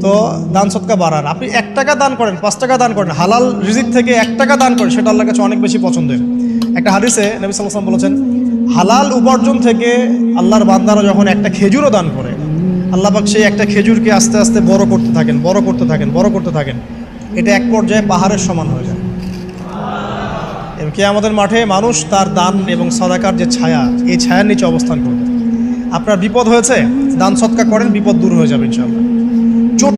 তো দান সৎকা বাড়ান। আপনি এক টাকা দান করেন, পাঁচ টাকা দান করেন, হালাল রিজিক থেকে এক টাকা দান করেন, সেটা আল্লাহর কাছে অনেক বেশি পছন্দের। একটা হাদিসে নবী আলাইহি বলেছেন, হালাল উপার্জন থেকে আল্লাহর বান্দারা যখন একটা খেজুরও দান করে, আল্লাহ পাক সেই একটা খেজুরকে আস্তে আস্তে বড় করতে থাকেন, বড় করতে থাকেন, বড় করতে থাকেন। এটা এক পর্যায়ে পাহাড়ের সমান হয়ে যায়। এবং কে আমাদের মাঠে মানুষ তার দান এবং সদাকার যে ছায়া, এই ছায়ার নিচে অবস্থান করবে। আপনার বিপদ হয়েছে, দান সৎকা করেন, বিপদ দূর হয়ে যাবে ইনশাআল্লাহ।